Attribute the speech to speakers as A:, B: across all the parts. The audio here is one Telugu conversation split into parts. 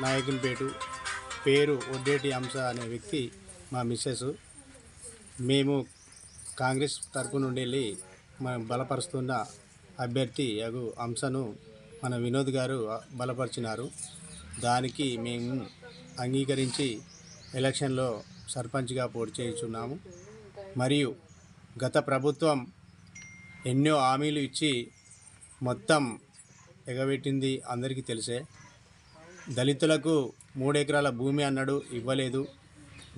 A: నాయకునిపేట పేరు ఒడ్డేటి అంశ అనే వ్యక్తి మా మిస్సెస్. మేము కాంగ్రెస్ తరపు నుండి వెళ్ళి మనం బలపరుస్తున్న అభ్యర్థి అగు అంశను మన వినోద్ గారు బలపరిచినారు. దానికి మేము అంగీకరించి ఎలక్షన్లో సర్పంచ్గా పోటీ చేయించున్నాము. మరియు గత ప్రభుత్వం ఎన్నో హామీలు ఇచ్చి మొత్తం ఎగబెట్టింది అందరికీ తెలిసే. దళితులకు మూడెకరాల భూమి అన్నాడు ఇవ్వలేదు.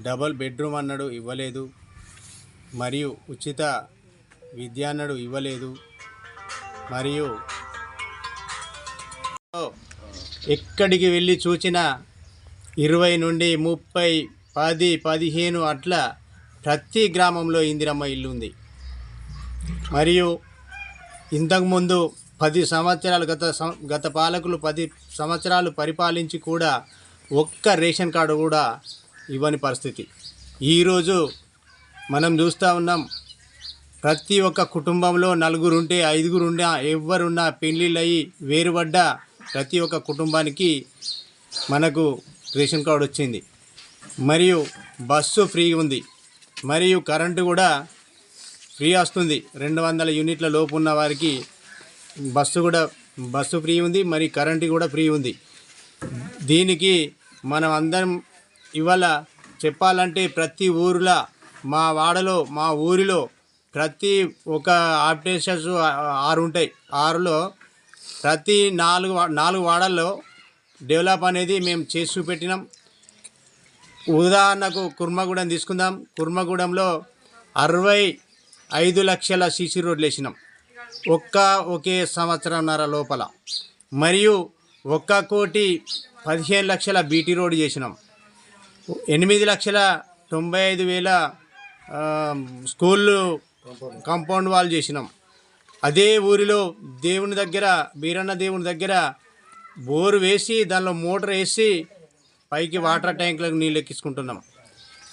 A: డబల్ బెడ్రూమ్ అన్నాడు ఇవ్వలేదు. మరియు ఉచిత విద్య అన్నాడు ఇవ్వలేదు. మరియు ఎక్కడికి వెళ్ళి చూసిన ఇరవై నుండి ముప్పై పది పదిహేను అట్లా ప్రతి గ్రామంలో ఇందిరమ్మ ఇల్లు ఉంది మరియు ఇంతకుముందు పది సంవత్సరాలు గత సం- గత పాలకులు పది సంవత్సరాలు పరిపాలించి కూడా ఒక్క రేషన్ కార్డు కూడా ఇవ్వని పరిస్థితి. ఈరోజు మనం చూస్తూ ఉన్నాం ప్రతి ఒక్క కుటుంబంలో నలుగురు ఉంటే ఐదుగురు ఉన్నా ఎవరున్నా పెళ్ళిళ్ళు అయ్యి వేరుపడ్డ ప్రతి ఒక్క కుటుంబానికి మనకు రేషన్ కార్డు వచ్చింది. మరియు బస్సు ఫ్రీ ఉంది. మరియు కరెంటు కూడా ఫ్రీ వస్తుంది. రెండు వందల యూనిట్ల లోపు ఉన్న వారికి బస్సు కూడా బస్సు ఫ్రీ ఉంది మరి కరెంటు కూడా ఫ్రీ ఉంది. దీనికి మనం అందరం ఇవాళ చెప్పాలంటే ప్రతి ఊరిలో మా వాడలో మా ఊరిలో ప్రతి ఒక ఆప్టేషన్స్ ఆరు ఉంటాయి. ఆరులో ప్రతి నాలుగు నాలుగు వాడల్లో డెవలప్ అనేది మేము చేసి చూపెట్టినాం. ఉదాహరణకు కుర్మగూడెం తీసుకుందాం. కుర్మగూడెంలో అరవై ఐదు లక్షల సీసీ రోడ్లు వేసినాం. ఒక్క ఒకే సంవత్సరంన్నర లోపల. మరియు ఒక్క కోటి పదిహేను లక్షల బీటీ రోడ్ చేసినాం. ఎనిమిది లక్షల తొంభై ఐదు వేల స్కూళ్ళు కాంపౌండ్ వాల్ చేసినాం. అదే ఊరిలో దేవుని దగ్గర బీరన్న దేవుని దగ్గర బోరు వేసి దానిలో మోటార్ వేసి పైకి వాటర్ ట్యాంకులకు నీళ్ళు ఎక్కించుకుంటున్నాం.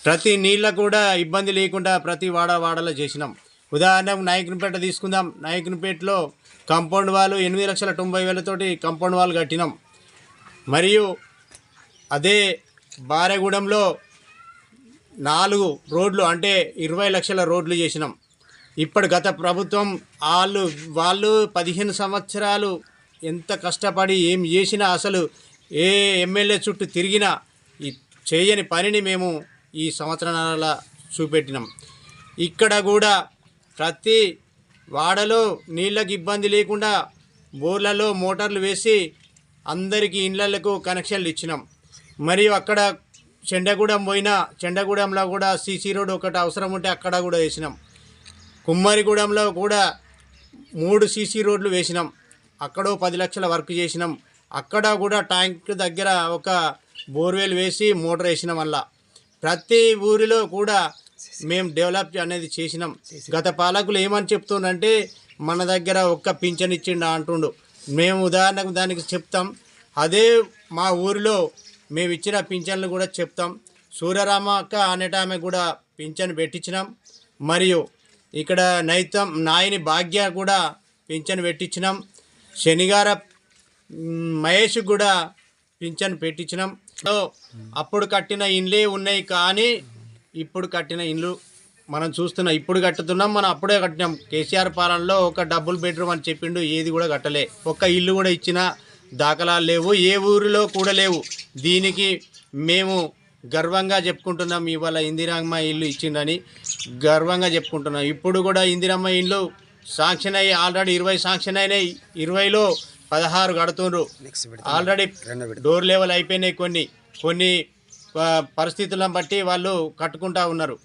A: ప్రతి నీళ్ళ కూడా ఇబ్బంది లేకుండా ప్రతి వాడ వాడలో చేసినాం. ఉదాహరణకు నాయకునిపేట తీసుకుందాం. నాయకునిపేటలో కాంపౌండ్ వాళ్ళు ఎనిమిది లక్షల తొంభై వేలతోటి కాంపౌండ్ వాళ్ళు కట్టినాం. మరియు అదే బారెగూడెంలో నాలుగు రోడ్లు అంటే ఇరవై లక్షల రోడ్లు చేసినాం. ఇప్పుడు గత ప్రభుత్వం వాళ్ళు వాళ్ళు పదిహేను సంవత్సరాలు ఎంత కష్టపడి ఏం చేసినా అసలు ఏ ఎమ్మెల్యే చుట్టూ తిరిగినా ఈ చేయని పనిని మేము ఈ సంవత్సరాల చూపెట్టినాం. ఇక్కడ కూడా ప్రతి వాడలో నీళ్ళకి ఇబ్బంది లేకుండా బోర్లలో మోటార్లు వేసి అందరికీ ఇండ్లకు కనెక్షన్లు ఇచ్చినాం. మరియు అక్కడ చెండగూడెం పోయినా చెండగూడెంలో కూడా సీసీ రోడ్ ఒకటి అవసరం ఉంటే అక్కడ కూడా వేసినాం. కుమ్మరిగూడెంలో కూడా మూడు సీసీ రోడ్లు వేసినాం. అక్కడో పది లక్షల వర్క్ చేసినాం. అక్కడ కూడా ట్యాంక్ దగ్గర ఒక బోర్వెల్ వేసి మోటార్ వేసినాం వల్ల ప్రతి ఊరిలో కూడా మేము డెవలప్ అనేది చేసినాం. గత పాలకులు ఏమని చెప్తుండంటే మన దగ్గర ఒక్క పింఛన్ ఇచ్చిండా అంటుండు. మేము ఉదాహరణకు దానికి చెప్తాం. అదే మా ఊరిలో మేము ఇచ్చిన పింఛన్లు కూడా చెప్తాం. సూర్యరామక్క అనేట ఆమె కూడా పింఛన్ పెట్టించినాం. మరియు ఇక్కడ నైతం నాయని భాగ్య కూడా పింఛన్ పెట్టించినాం. శనిగార మహేష్ కూడా పింఛన్ పెట్టించినాం. అప్పుడు కట్టిన ఇండ్లే ఉన్నాయి కానీ ఇప్పుడు కట్టిన ఇండ్లు మనం చూస్తున్నాం ఇప్పుడు కట్టుతున్నాం మనం అప్పుడే కట్టినాం. కేసీఆర్ పాలనలో ఒక డబుల్ బెడ్రూమ్ అని చెప్పిండు ఏది కూడా కట్టలే. ఒక్క ఇల్లు కూడా ఇచ్చిన దాఖలాలు లేవు ఏ ఊరిలో కూడా లేవు. దీనికి మేము గర్వంగా చెప్పుకుంటున్నాం ఇవాళ ఇందిరమ్మ ఇల్లు ఇచ్చిండని గర్వంగా చెప్పుకుంటున్నాం. ఇప్పుడు కూడా ఇందిరమ్మ ఇల్లు శాంక్షన్ అయ్యి ఆల్రెడీ ఇరవై శాంక్షన్ అయినాయి. ఇరవైలో పదహారు కడుతుండ్రు. ఆల్రెడీ డోర్ లెవెల్ అయిపోయినాయి కొన్ని. కొన్ని పరిస్థితులను బట్టి వాళ్ళు కట్టుకుంటా ఉన్నారు.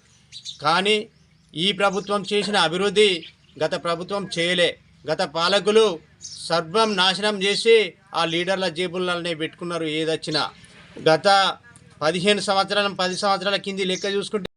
A: కానీ ఈ ప్రభుత్వం చేసిన అభివృద్ధి గత ప్రభుత్వం చేయలే. గత పాలకులు సర్వం నాశనం చేసి ఆ లీడర్ల జేబులనే పెట్టుకున్నారు ఏదొచ్చినా. గత పదిహేను సంవత్సరాల పది సంవత్సరాల కింది లెక్క చూసుకుంటే